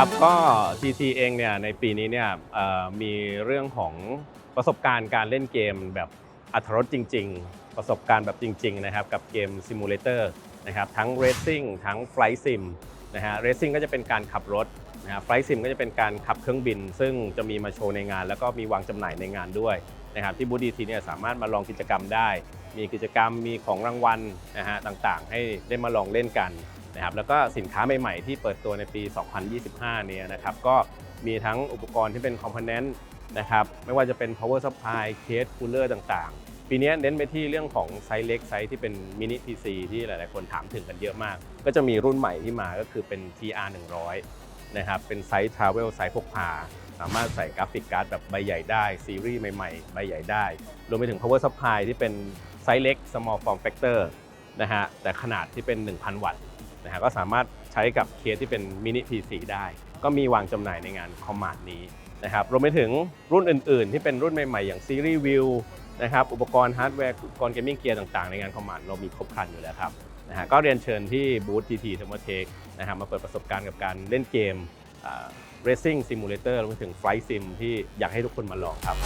ครับก็ TT เองเนี่ยในปีนี้เนี่ยมีเรื่องของประสบการณ์การเล่นเกมแบบอัตรรสจริง ๆ ประสบการณ์แบบจริง ๆ นะครับ กับเกมซิมูเลเตอร์นะครับทั้ง Racing ทั้ง Flight Sim นะฮะ Racing ก็จะเป็นการขับรถนะฮะ Flight Sim ก็จะเป็นการขับเครื่องบิน ซึ่งจะมีมาโชว์ในงาน แล้วก็มีวางจำหน่ายในงานด้วยนะครับที่บูดีทีเนี่ยสามารถมาลองกิจกรรมได้ มีกิจกรรมมีของรางวัลนะฮะต่างๆ ให้ได้มาลองเล่นกัน นะครับแล้วก็สินค้าใหม่ๆ ที่เปิดตัวในปี 2025 เนี่ยนะครับก็มีทั้งอุปกรณ์ที่เป็นคอมโพเนนต์นะครับไม่ว่าจะเป็น power supply case cooler ต่างๆ ปีนี้เน้นไปที่เรื่องของไซส์เล็กไซส์ที่เป็นมินิ PC ที่หลายๆ คนถามถึงกันเยอะมาก ก็จะมีรุ่นใหม่ที่มาก็คือเป็น TR 100นะครับเป็นไซส์ Travel ไซส์พกพาสามารถใส่กราฟิกการ์ดแบบใบใหญ่ได้ ซีรีส์ใหม่ๆ ใบใหญ่ได้ รวมไปถึง power supply ที่เป็นไซส์เล็ก small form factor นะฮะแต่ขนาดที่เป็น 1,000 วัตต์ นะฮะก็สามารถใช้กับเคสที่เป็นมินิ PC ได้ ก็มีวางจำหน่ายในงานคอมมานด์นี้นะครับรวมไปถึงรุ่นอื่น ๆ ที่เป็นรุ่นใหม่ ๆ อย่างซีรีส์วิวนะครับอุปกรณ์ฮาร์ดแวร์อุปกรณ์เกมมิ่งเกียร์ต่างๆ ในงานคอมมานด์เรามีครบครันอยู่แล้วครับนะฮะก็เรียนเชิญที่บูธ TT t h e r m o t e c นะฮะมาเปิดประสบการณ์กับการเล่นเกมอ่า Racing Simulator รวมไปถึง Flight Sim ที่อยากให้ทุกคนมาลองครับ